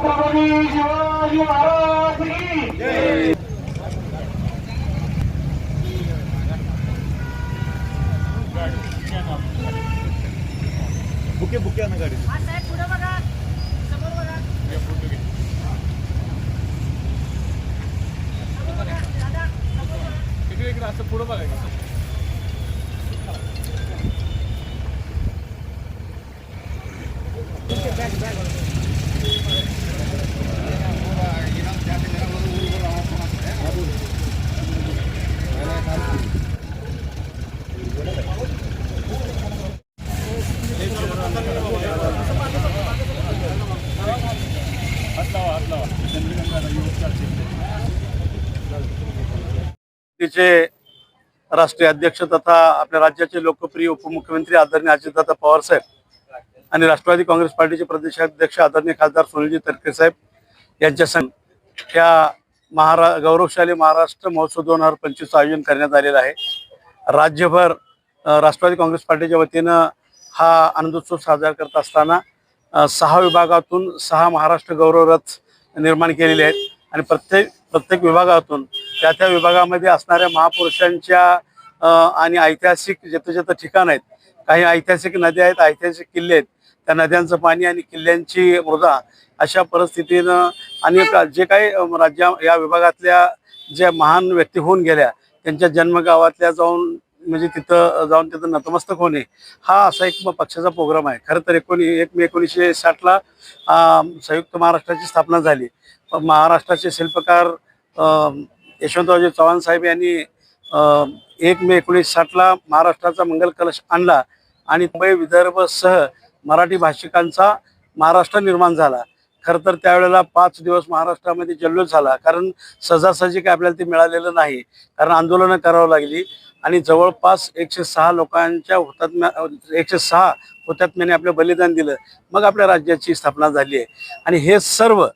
छत्रपती शिवाजी महाराज की bouquet bouquet ना गाडी असं पुढं बघायचं तिचे राष्ट्रीय अध्यक्ष तथा आपल्या राज्याचे लोकप्रिय उपमुख्यमंत्री आदरणीय अजितदादा पवार साहेब आणि राष्ट्रवादी काँग्रेस पार्टीचे प्रदेशाध्यक्ष आदरणीय खासदार सुनीलजी तटकरे साहेब यांच्या संग या महारा गौरवशाली महाराष्ट्र महोत्सव दोन हजार पंचवीसचं आयोजन करण्यात आलेलं आहे. राज्यभर राष्ट्रवादी काँग्रेस पार्टीच्या वतीनं हा आनंदोत्सव साजरा करत असताना सहा विभागातून सहा महाराष्ट्र गौरव रथ निर्माण केलेले आहेत आणि प्रत्येक प्रत्येक विभागातून त्या त्या विभागामध्ये असणाऱ्या महापुरुषांच्या आणि ऐतिहासिक जिथं जिथं ठिकाण आहेत काही ऐतिहासिक नद्या आहेत ऐतिहासिक किल्ले आहेत त्या नद्यांचं पाणी आणि किल्ल्यांची मृदा अशा परिस्थितीनं आणि जे काही राज्या या विभागातल्या ज्या महान व्यक्ती होऊन गेल्या त्यांच्या जन्मगावातल्या जाऊन म्हणजे तिथं जाऊन तिथं नतमस्तक होणे हा असा एक पक्षाचा प्रोग्राम आहे. खरं तर एकोणी एक मे एकोणीसशे साठला संयुक्त महाराष्ट्राची स्थापना झाली. महाराष्ट्राचे शिल्पकार यशवंतरावजी चव्हाण साहेब यांनी एक मे एकोणीस साठला महाराष्ट्राचा मंगल कलश आणला आणि मुंबई विदर्भसह मराठी भाषिकांचा महाराष्ट्र निर्माण झाला. खरं तर त्यावेळेला पाच दिवस महाराष्ट्रामध्ये जल्लोष झाला कारण सहजासहजी काय आपल्याला ते मिळालेलं नाही. कारण आंदोलनं करावं लागली आणि जवळपास एकशे सहा लोकांच्या हुतात्म्या एकशे सहा हुतात्म्याने आपलं बलिदान दिलं. मग आपल्या राज्याची स्थापना झाली आहे. आणि हे सर्व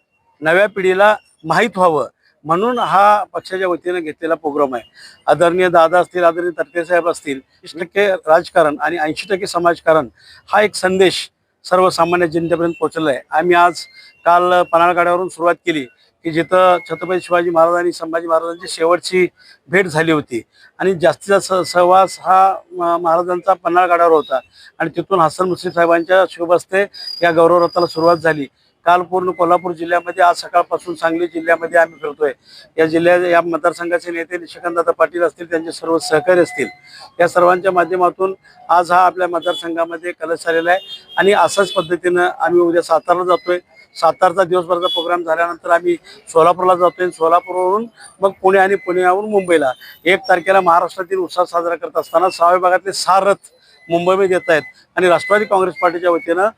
नव्या पिढीला माहीत व्हावं. म्हणून हा पक्षाच्या वतीनं घेतलेला प्रोग्राम आहे. आदरणीय दादा असतील आदरणीय तटके साहेब असतील वीस टक्के राजकारण आणि ऐंशी टक्के समाजकारण हा एक संदेश सर्वसामान्य जनतेपर्यंत पोहोचलेला आहे. आम्ही आज काल पन्हाळगाड्यावरून सुरुवात केली की जिथं छत्रपती शिवाजी महाराज आणि संभाजी महाराजांची शेवटची भेट झाली होती. आणि जास्तीचा स सहवास हा म- महाराजांचा पन्हाळगडावर होता. आणि तिथून हसन मुश्रीफ साहेबांच्या शुभ या गौरवरथाला सुरुवात झाली. काल पूर्ण कोल्हापूर जिल्ह्यामध्ये आज सकाळपासून सांगली जिल्ह्यामध्ये आम्ही फिरतोय या जिल्ह्या या मतदारसंघाचे नेते निशिकांतदादा पाटील असतील त्यांचे सर्व सहकारी असतील या सर्वांच्या माध्यमातून आज हा आपल्या मतदारसंघामध्ये कलश झालेला आहे. आणि अशाच पद्धतीनं आम्ही उद्या सातारला जातोय. सातारचा दिवसभराचा प्रोग्राम झाल्यानंतर आम्ही सोलापूरला जातोय. सोलापूरवरून मग पुणे आणि पुण्यावरून मुंबईला. एक तारखेला महाराष्ट्रातील उत्साह साजरा करत असताना सहाव्या भागातले सहा रथ मुंबईमध्ये येत आहेत. आणि राष्ट्रवादी काँग्रेस पार्टीच्या वतीनं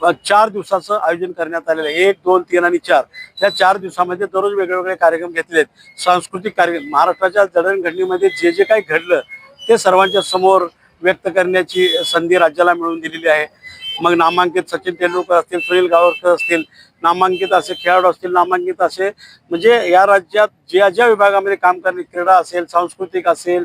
चार दिवसाचं आयोजन करण्यात आलेलं आहे. एक दोन तीन आणि चार. या चार दिवसामध्ये दररोज वेगवेगळे कार्यक्रम घेतले आहेत. सांस्कृतिक कार्यक्रम महाराष्ट्राच्या जडणघडणीमध्ये जे जे काही घडलं ते सर्वांच्या समोर व्यक्त करण्याची संधी राज्याला मिळवून दिलेली आहे. मग नामांकित सचिन तेंडुलकर असतील सुनील गावस्कर असतील नामांकित असे खेळाडू असतील नामांकित असे म्हणजे या राज्यात ज्या ज्या विभागामध्ये काम करणे क्रीडा असेल सांस्कृतिक असेल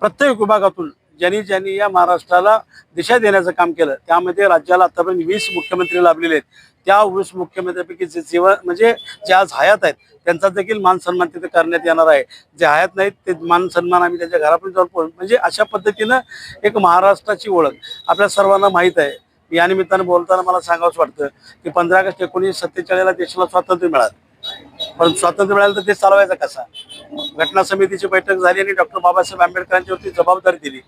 प्रत्येक विभागातून ज्यांनी ज्यांनी या महाराष्ट्राला दिशा देण्याचं काम केलं त्यामध्ये राज्याला आतापर्यंत वीस मुख्यमंत्री लाभलेले आहेत. त्या वीस मुख्यमंत्र्यांपैकी जे जीवन म्हणजे जे आज हयात आहेत त्यांचा देखील मान सन्मान तिथे करण्यात येणार आहे. जे हयात नाहीत ते मान सन्मान आम्ही त्यांच्या घरापर्यंत जाऊन म्हणजे अशा पद्धतीनं एक महाराष्ट्राची ओळख आपल्या सर्वांना माहीत आहे. या निमित्तानं बोलताना मला सांगावंच वाटतं की पंधरा ऑगस्ट एकोणीसशे सत्तेचाळीसला देशाला स्वातंत्र्य मिळालं. पण स्वातंत्र्य मिळालं तर देश चालवायचा कसा? घटना समितीची बैठक झाली आणि डॉक्टर बाबासाहेब आंबेडकरांच्यावरती जबाबदारी दिली.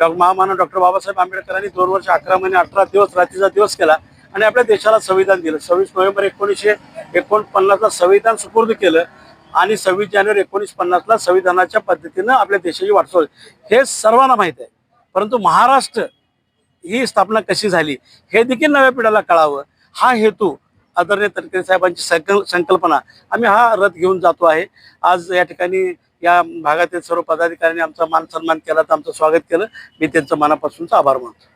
डॉक्टर महामानव डॉक्टर बाबासाहेब आंबेडकरांनी दोन वर्ष अकरा महिने अठरा दिवस रात्रीचा दिवस केला आणि आपल्या देशाला संविधान दिलं. सव्वीस नोव्हेंबर एकोणीसशे एकोणपन्नासला संविधान सुपूर्द केलं आणि सव्वीस जानेवारी एकोणीस पन्नासला संविधानाच्या पद्धतीनं आपल्या देशाची वाटचाल. हे सर्वांना माहीत आहे. परंतु महाराष्ट्र ही स्थापना कशी झाली? हे देखील नव्या पिढ्याला कळावं. हा हेतू आदरणीय तटकरे साहेबांची संकल संकल्पना आम्ही हा रथ घेऊन जातो आहे आज या ठिकाणी या भागातील सर्व पदाधिकाऱ्यांनी आमचा मान सन्मान केला तर आमचं स्वागत केलं मी त्यांचं मनापासूनचा आभार मानतो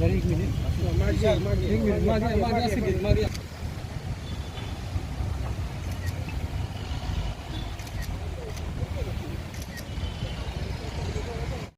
एक मिनिट